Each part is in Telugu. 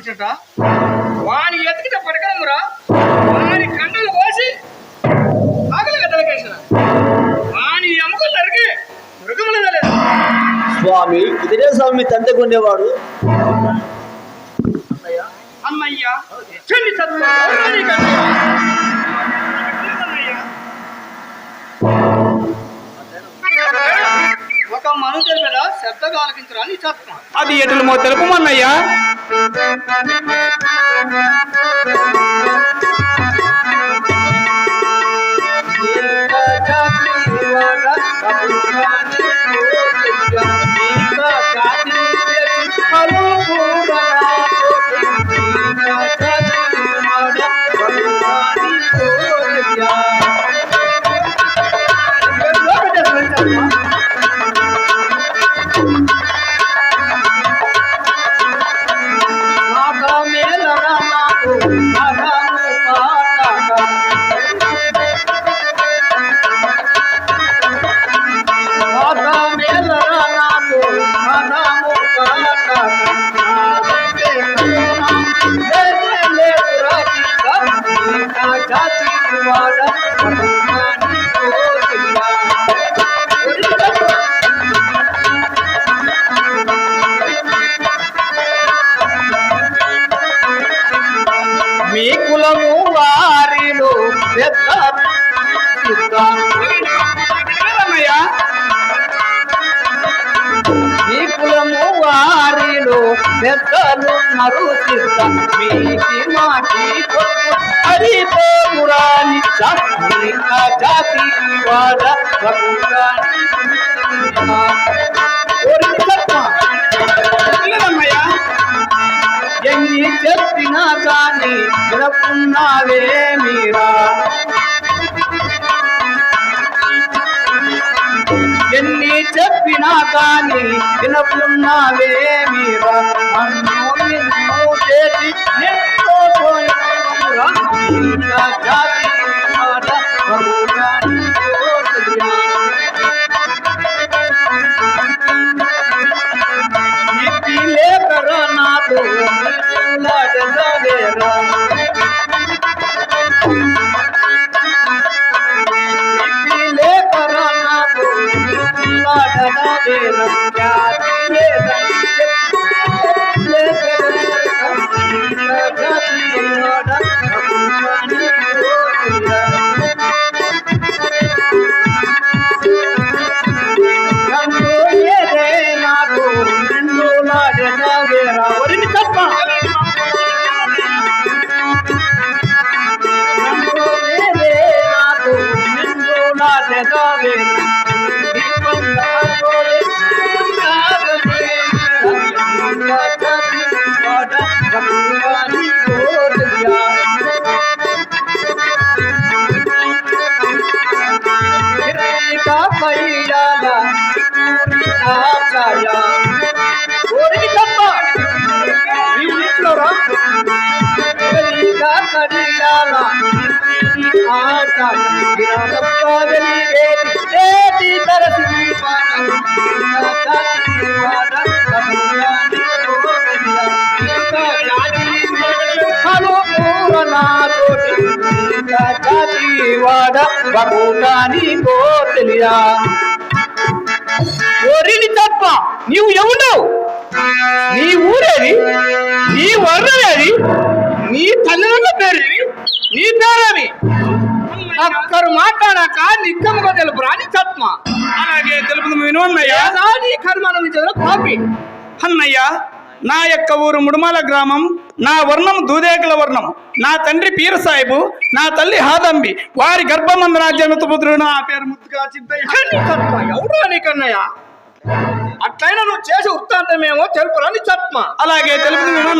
ఎత్తుకుట వాని ఎత్తుకిట పడకమురా వాని కండలు కోసి ఆకలి గదలకేసిన వాని ఎముకలు నరికి మృగములు స్వామి ఇదిరే స్వామి తండ్రికి ఉండేవాడు అమ్మయ్యా చెల్లి చదువు మనుషుల మీద శ్రద్ధగా ఆలకించరా నీ చత్వం అది ఎటులమో తెలుపమన్నయ్యా పోరాని జాతి వాడ భగవాని పిల్లలన్నయ్యా ఎన్ని చెప్పినా కానీ వినకున్నావే మీరా? ఎన్ని చెప్పినా కానీ వినకున్నావే మీరా? నన్ను నిన్ను. చేసి ఎంతో భగవాని కోతలియా ఒరిని తప్ప నీవు ఎవడు నీ ఊరేది? నీ వర్ణమేది నీ తల్లిదండ్రుల పేరేది? నీ పేరేమి ఒక్కరు మాట్లాడాక నిక్కముగా తెలుపు రాని చత్మ అలాగే తెలుపుదు విను అన్నయ్యా ఏదా నీ కర్మను కాపీ. అన్నయ్య నా యొక్క ఊరు ముడుమల గ్రామం నా వర్ణం దూదేకల వర్ణం. నా తండ్రి పీర సాహిబు నా తల్లి హాదంబి. వారి గర్భమందు నా జనతపుత్రుడు నా పేరు ముద్దుగా చిద్దయ్య ఎవడు నీకన్నయ్య? అట్లయినా నువ్వు చేసే వృత్తాంతమేమో తెలుపురా నీ చత్మ అలాగే తెలుపుదు విను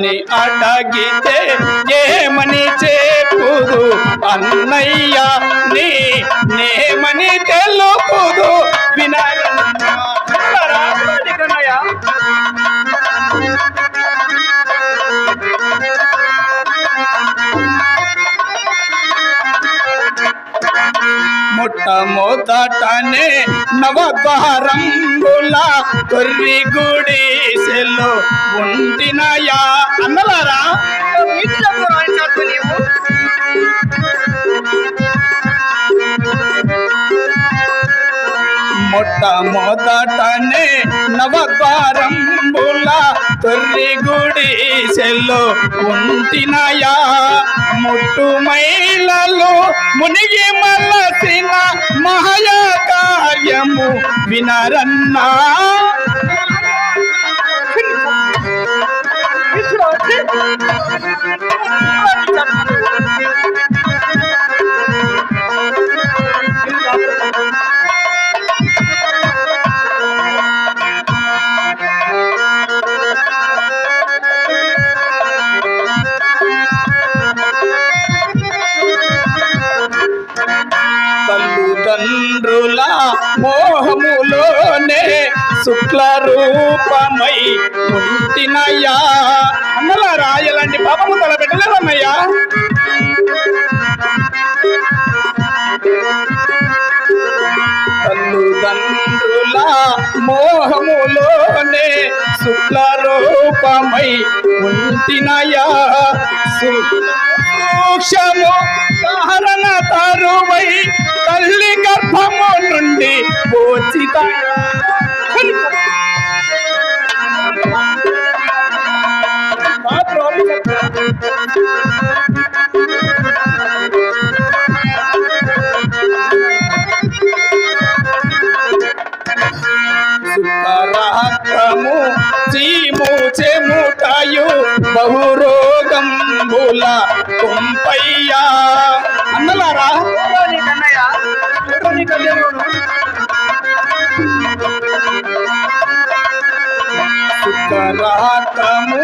అని అడగితే ఏమని చెప్పుదు అన్నయ్య నీ నేమని తెలు మొదటనే నవద్వారంబుల తొర్రి గుడిసెలో ఉంటినయా అన్నలారా? వీటిలో రాణించద్దు నీవు మొట్టమొదటనే నవద్వారంబుల తొర్రి గుడిసెలో ఉంటినయా? ముట్టు మైలలో మునిగి మలసిన మహయా కార్యము వినరన్నా? Thank you. మోహములోనే శుక్ల రూపమై ఉంటినయ్యా. అన్నలారా రాయలండి. పాపము తలపెట్టలేదన్నయ్యా. తల్లిదండ్రుల మోహములోనే శుక్ల రూపమై ఉంటినయా సూక్ష్మము కారణ తరువై తల్లి గర్భము నుండి పోచిత సుఖరాత్రము చీము చెముటాయు చెముటయు బహురోగంబుల కుంపయ్యా. అన్నలారా? సుఖరాత్రము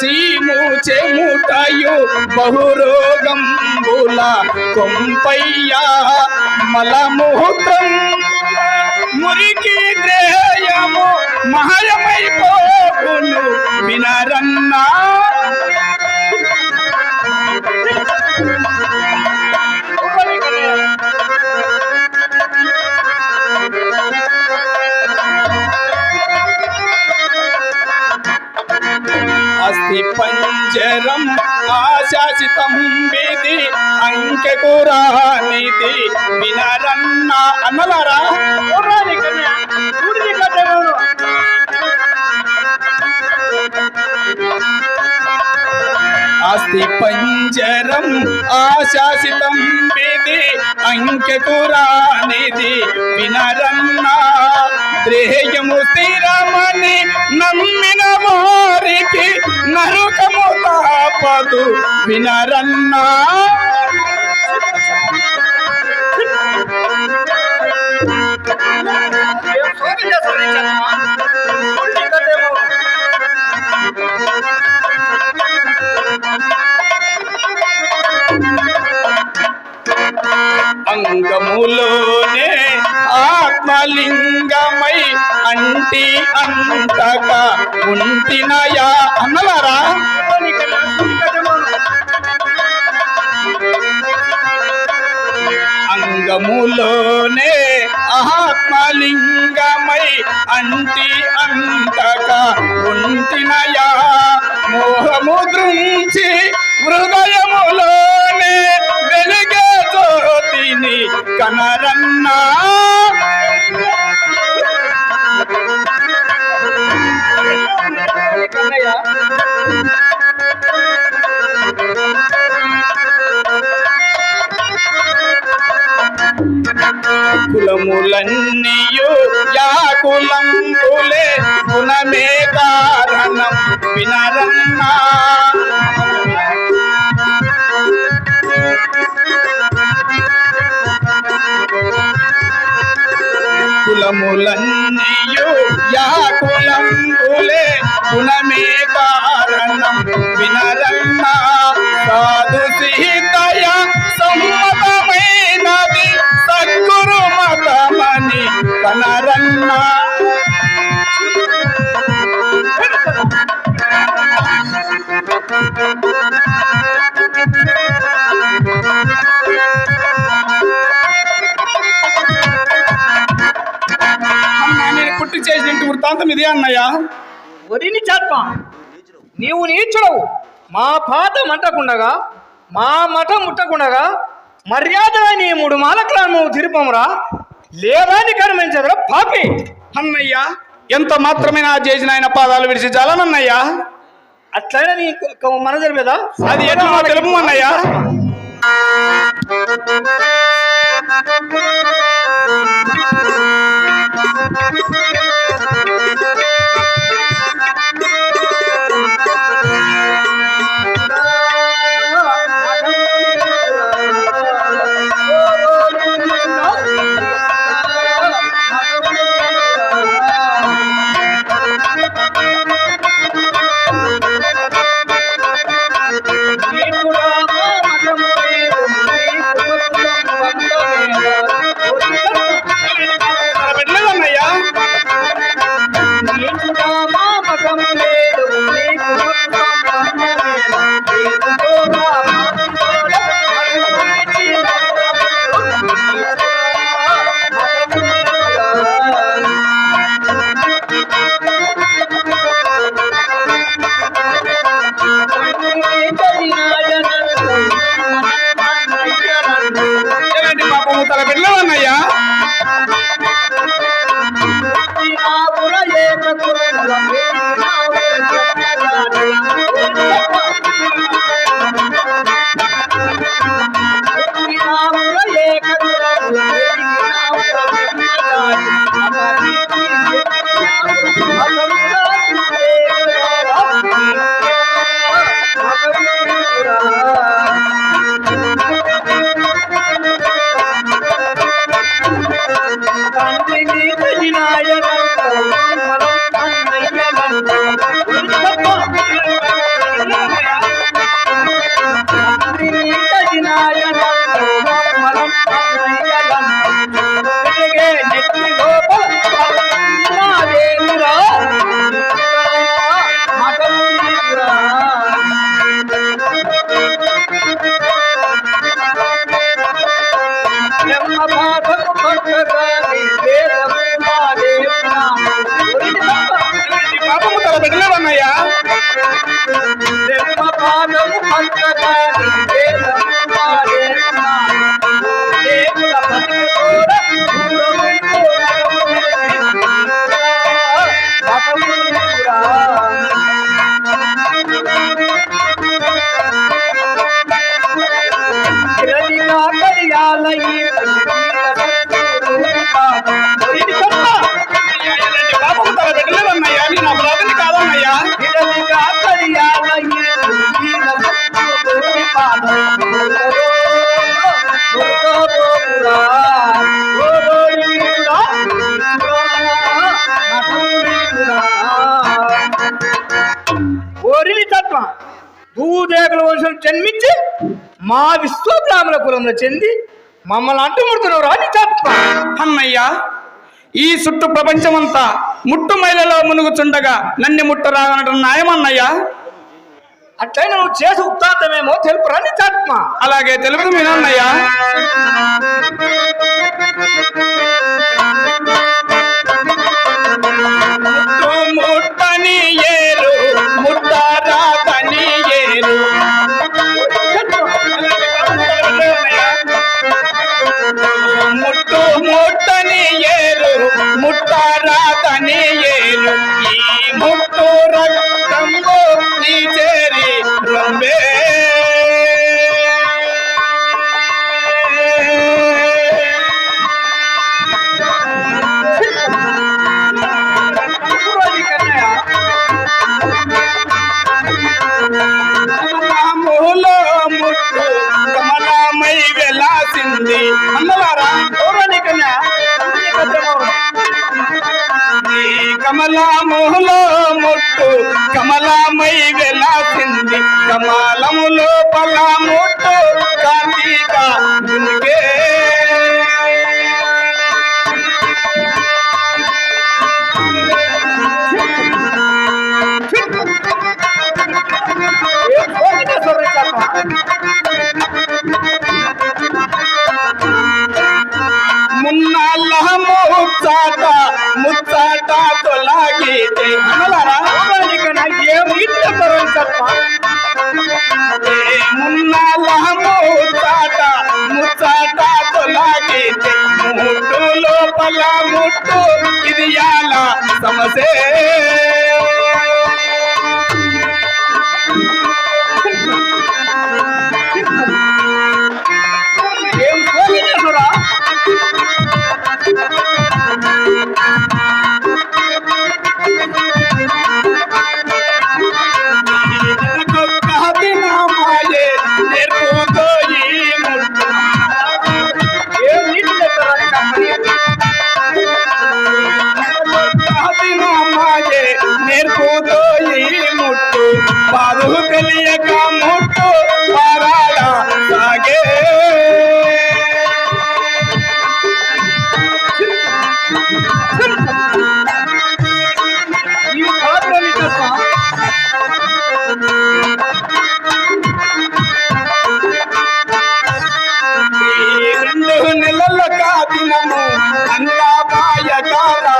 చీము చెముటయు బహురోగంబుల కుంపయ్యా మలముహూర్తం మురికి ద్రేయము మహయమైపోవును వినరన్నా. పంజరం ఆశాసితం విధి అంకెకురానిది వినరన్నా అన్నలారా నీకన్నయ్య అస్తి పంజరం ఆశాసితం విధి అంకెకురానిది వినరన్న ధ్రేయము స్థిరమని నమ్మిన వారికి నరకము తాపదు వినరన్నా. అంగములోనే ఆత్మలింగమై అంటి అంతగా ఉంటినయా అన్నవారా? అంగములోనే ఆత్మలింగమై అంటి అంతగా ఉంటినయా? మోహము దృంచి హృదయములోనే వెలుగే జ్యోతిని కనరన్నా వృత్తాంతం ఇదే అన్నయ్య? వరిని చాత్మ. నీవు నీచుడవు. మా పాత మంటకుండగా మా మఠ ముట్టకుండగా మర్యాద నీ మూడు మాలక్రాము తిరుపమురా. లేదాన్ని కనిపించదురా పాపి. అన్నయ్య ఎంత మాత్రమే నా చేసిన ఆయన పాదాలు విడిచి చాలనన్నయ్య అట్లయినా నీ మన జరిపేదా? అది ఎట్లా తెలుపు అన్నయ్య. పెట్టలేదన్నయ్య కులంలో చెంది మమ్మల్ని అంటుముడుతున్నావు రాని తత్వ అన్నయ్య ఈ చుట్టూ ప్రపంచమంతా ముట్టు మైలలో మునుగుచుండగా నన్ను ముట్టరాదనటం న్యాయమన్నయ్య అట్లయినా నువ్వు చేసి ఉత్తాంతమేమో తెలుపు రాని తత్వ అలాగే తెలుగు వినన్నయ్య ఏరు ముట్టారాతని ఏరు ఈ ముట్టు రక్తంలో నీ చేరి రొంబే. కమలములో కమలమై వెలాసింది. కమలాములో ముట్టు. కమలామై వెలాసింది. కమలములో పలా ముట్టు. కార్తీక ఇది ఎలా సమసే la vaya cara.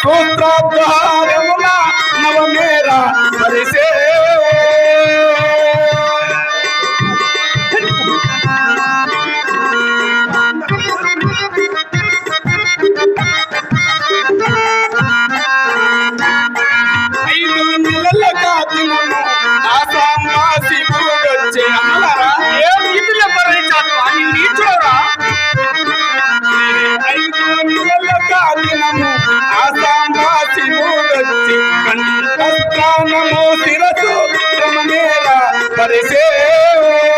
contratar una manera కంఠస్థానమో శిరసు పరిసేవో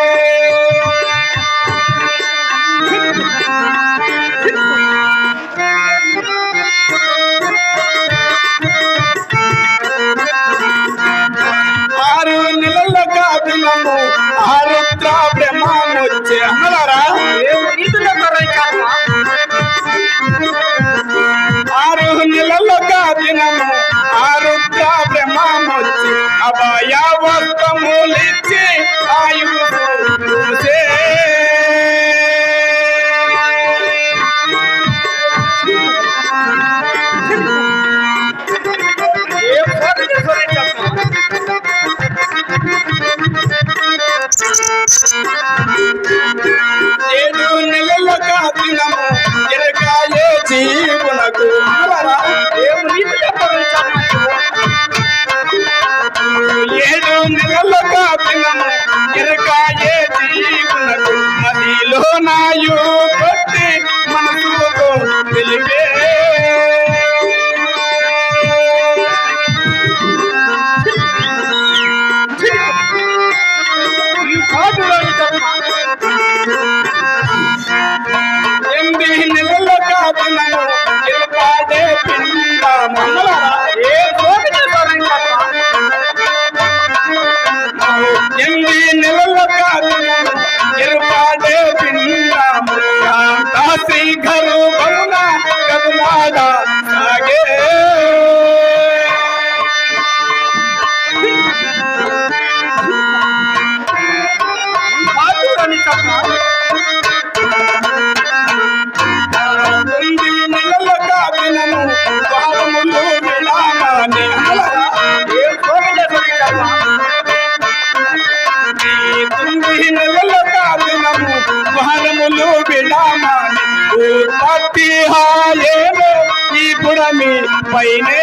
పైనే.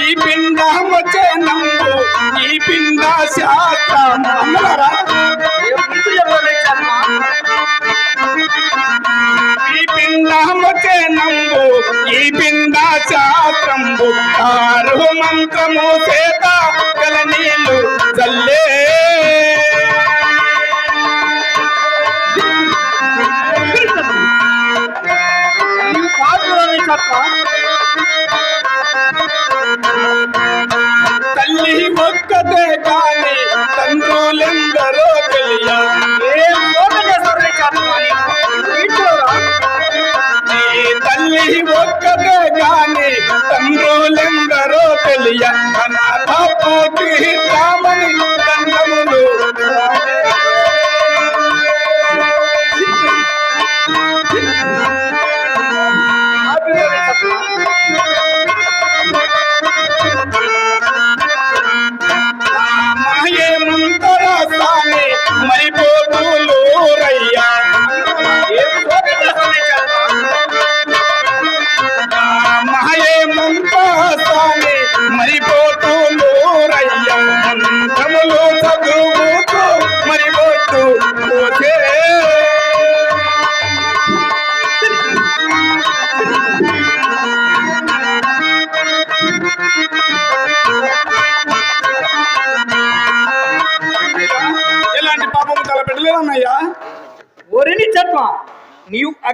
ఈ పిండ వచ్చే నమ్ము ఈ పిండ శాస్త్రం అన్నరా ఈ పిండ మంత్రము చేత గల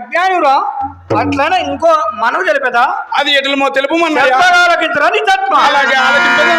అజ్ఞానురా అట్లనే ఇంకో మనవి తెలిపేదా? అది ఎట్లమో తెలుపు మన ఆలకించరా నీ తత్వ? అలాగే ఆలకించదా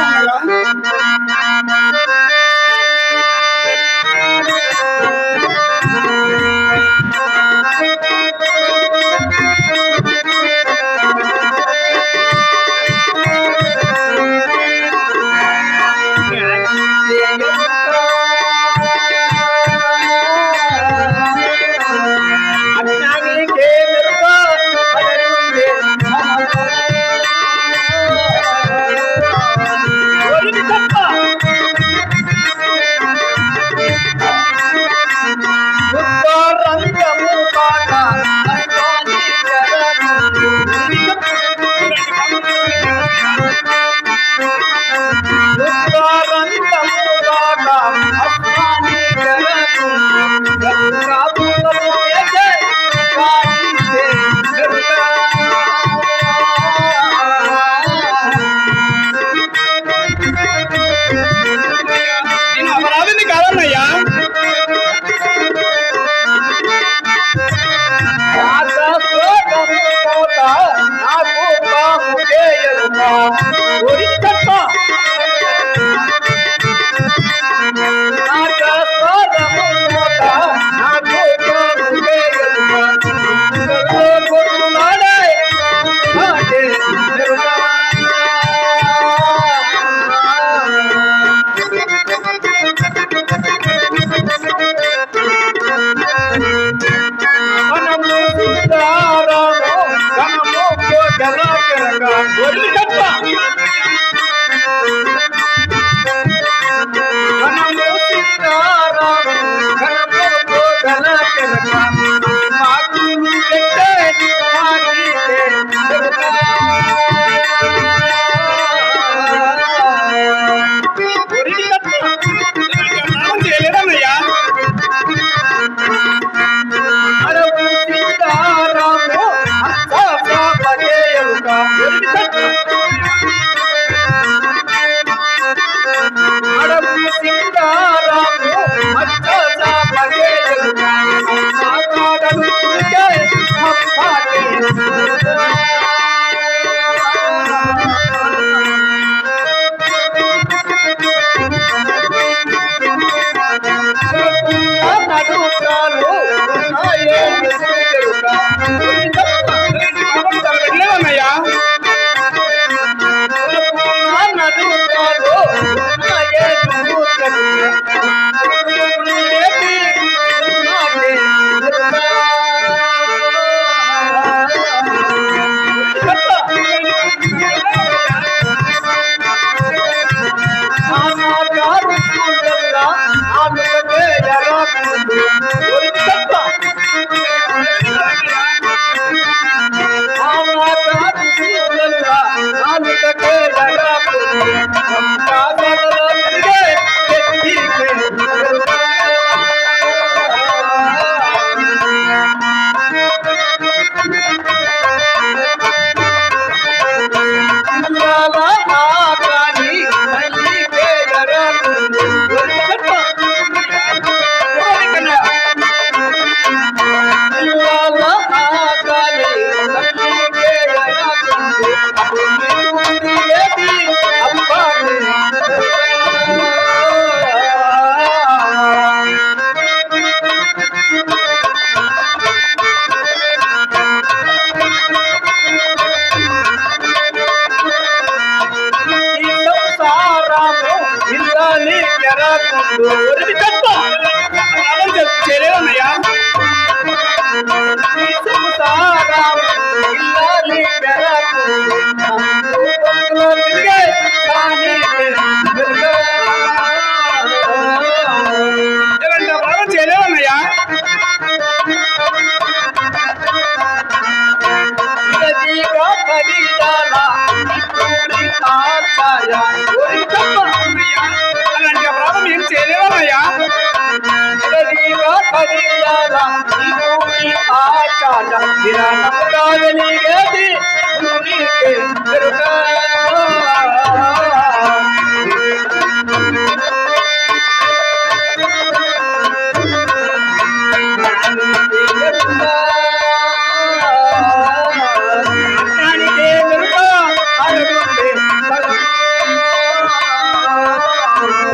我的是真棒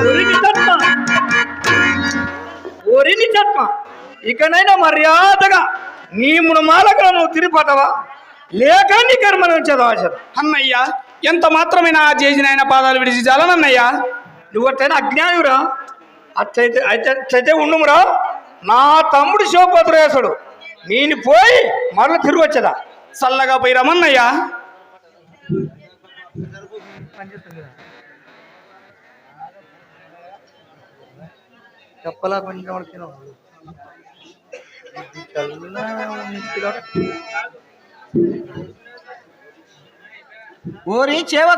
ఒరిని తత్వ ఒరిని తత్వ ఇకనైనా మర్యాదగా నీ మునుమాలకు నువ్వు తిరిగిపోతావా లేక నీ కర్మను చదవా చదవ అన్నయ్యా ఎంత మాత్రమైన ఆ చేసిన ఆయన పాదాలు విడిచి చాలనన్నయ్యా? నువ్వు అట్లయినా అజ్ఞానురా అట్లయితే అయితే అట్లయితే ఉండుమురా. నా తమ్ముడు శివపత్రేశుడు నేను పోయి మరల తిరిగి వచ్చేదా? చల్లగా పోయి రమన్నయ్యా చెప్పలా కొంచెం ఓరి చేవ